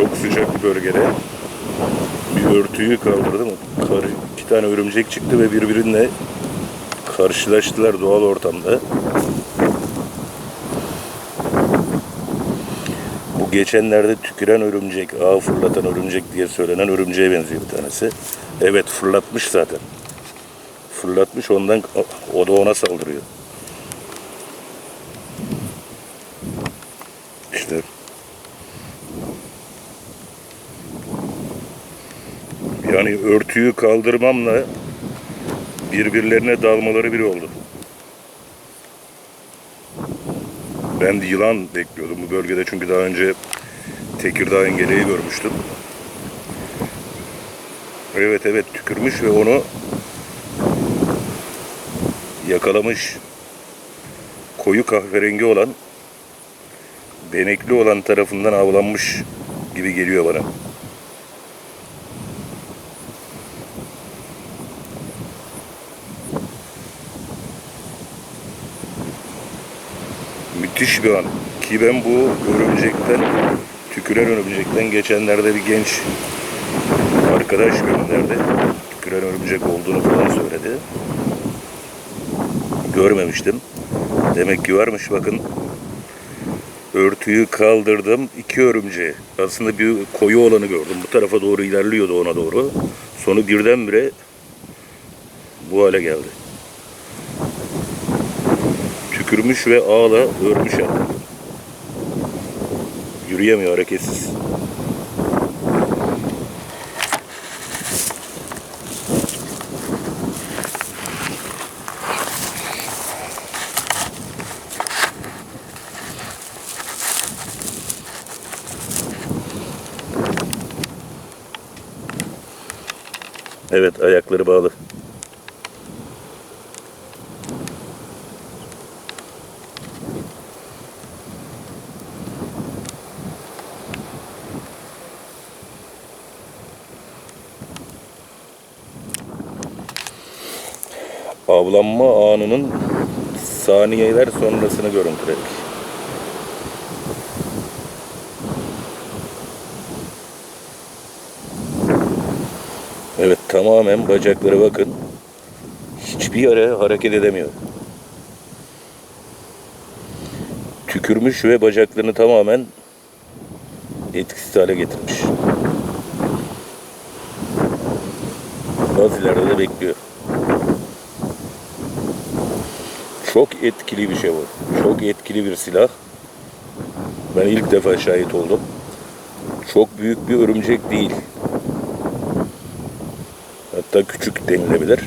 çok sıcak bir bölgede bir örtüyü kaldırdım. Kar, iki tane örümcek çıktı ve birbirine karşılaştılar doğal ortamda. Bu geçenlerde tüküren örümcek, ağ fırlatan örümcek diye söylenen örümceğe benziyor bir tanesi. Evet fırlatmış zaten. Fırlatmış ondan o da ona saldırıyor. İşte yani örtüyü kaldırmamla birbirlerine dalmaları bir oldu. Ben de yılan bekliyordum bu bölgede çünkü daha önce Tekirdağ engeleyi görmüştüm. Evet evet tükürmüş ve onu yakalamış. Koyu kahverengi olan benekli olan tarafından avlanmış gibi geliyor bana. Müthiş bir an. Ki ben bu örümcekten, tüküren örümcekten geçenlerde bir genç arkadaş gönderdi. Tüküren örümcek olduğunu falan söyledi. Görmemiştim. Demek ki varmış bakın. Örtüyü kaldırdım. iki örümceği. Aslında bir koyu olanı gördüm. Bu tarafa doğru ilerliyordu ona doğru. Sonu birdenbire bu hale geldi. Tükürmüş ve ağla örmüş artık. Yürüyemiyor hareketsiz. Evet ayakları bağlı. Avlanma anının saniyeler sonrasını görüntüledik. Evet tamamen bacakları bakın. Hiçbir yere hareket edemiyor. Tükürmüş ve bacaklarını tamamen etkisiz hale getirmiş. Az ileride de bekliyor. Çok etkili bir şey bu. Çok etkili bir silah. Ben ilk defa şahit oldum. Çok büyük bir örümcek değil. Hatta küçük denilebilir.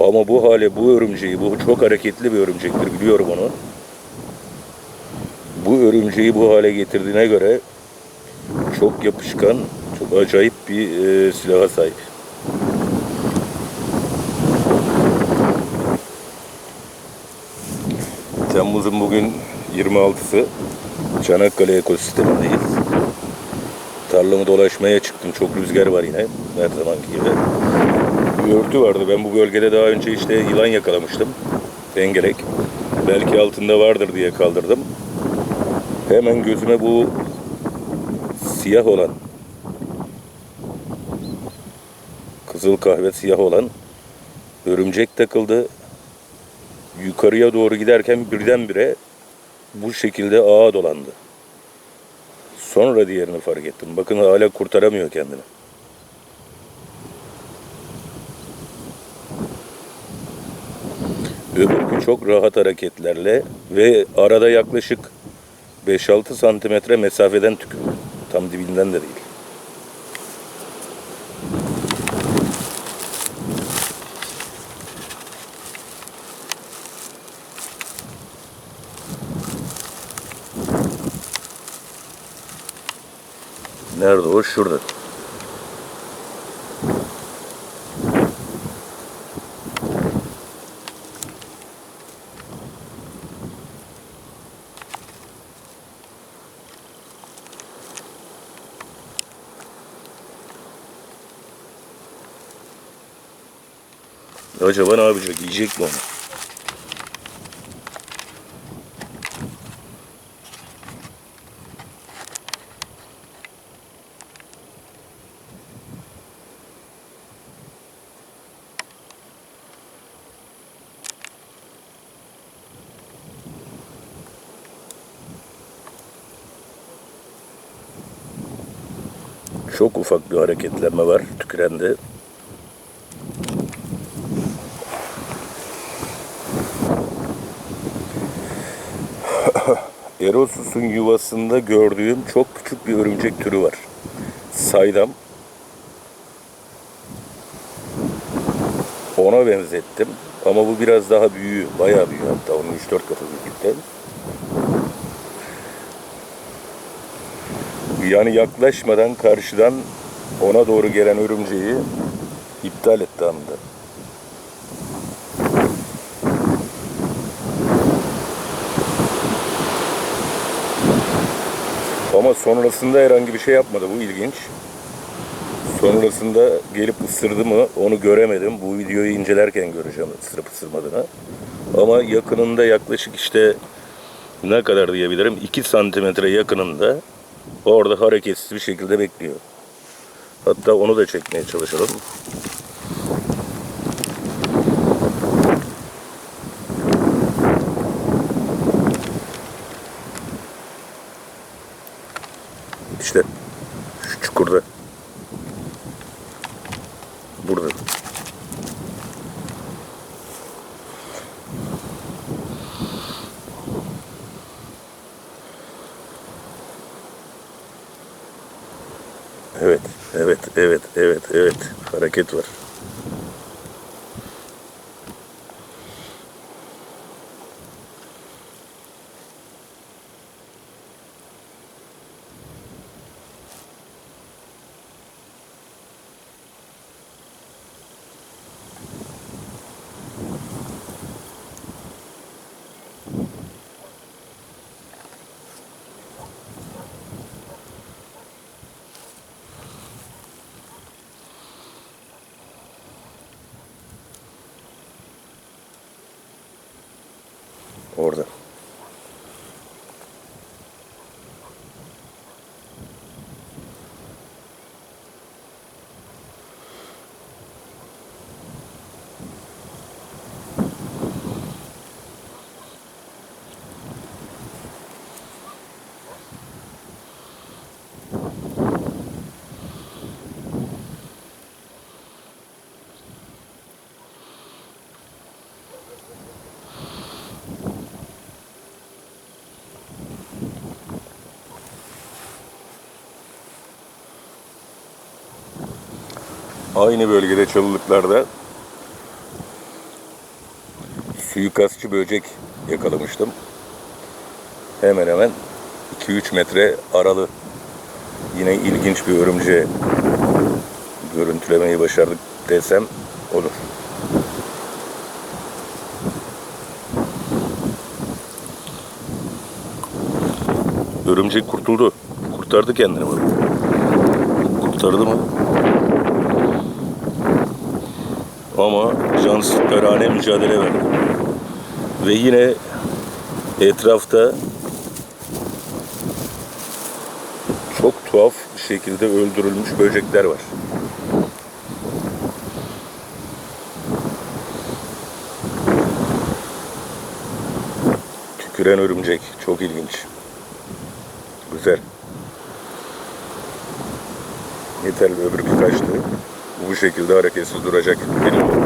Ama bu hale bu örümceği, bu çok hareketli bir örümcektir biliyorum onu. Bu örümceği bu hale getirdiğine göre çok yapışkan, çok acayip bir e, silaha sahip. Temmuz'un bugün 26'sı Çanakkale ekosistemindeyiz. Tarlamı dolaşmaya çıktım. Çok rüzgar var yine her zamanki gibi. Bir örtü vardı. Ben bu bölgede daha önce işte yılan yakalamıştım. Dengelek. Belki altında vardır diye kaldırdım. Hemen gözüme bu siyah olan kızıl kahve siyah olan örümcek takıldı. Yukarıya doğru giderken birdenbire bu şekilde ağa dolandı. Sonra diğerini fark ettim. Bakın hala kurtaramıyor kendini. Öbürkü çok rahat hareketlerle ve arada yaklaşık 5-6 santimetre mesafeden tükürdü. Tam dibinden de değil. Nerede o? Şurada. Acaba ne yapacak? Yiyecek mi onu? Çok ufak bir hareketlenme var tükürende. Erosus'un yuvasında gördüğüm çok küçük bir örümcek türü var. Saydam. Ona benzettim. Ama bu biraz daha büyüğü, bayağı büyüğü hatta onun 3-4 katı büyüklükte. Yani yaklaşmadan karşıdan ona doğru gelen örümceği iptal etti anında. Ama sonrasında herhangi bir şey yapmadı. Bu ilginç. Sonrasında gelip ısırdı mı onu göremedim. Bu videoyu incelerken göreceğim ısırıp ısırmadığını. Ama yakınında yaklaşık işte ne kadar diyebilirim? 2 santimetre yakınında orada hareketsiz bir şekilde bekliyor. Hatta onu da çekmeye çalışalım. Evet, evet, evet, evet. Hareket var. Orada. Aynı bölgede çalılıklarda suikastçı böcek yakalamıştım. Hemen hemen 2-3 metre aralı yine ilginç bir örümceği görüntülemeyi başardık desem olur. Örümcek kurtuldu. Kurtardı kendini. Kurtardı mı? Ama cansperane mücadele verdi. Ve yine etrafta çok tuhaf bir şekilde öldürülmüş böcekler var. Tüküren örümcek. Çok ilginç. Güzel. Yeterli öbürkü kaçtı. Bu şekilde hareketsiz duracak. Benim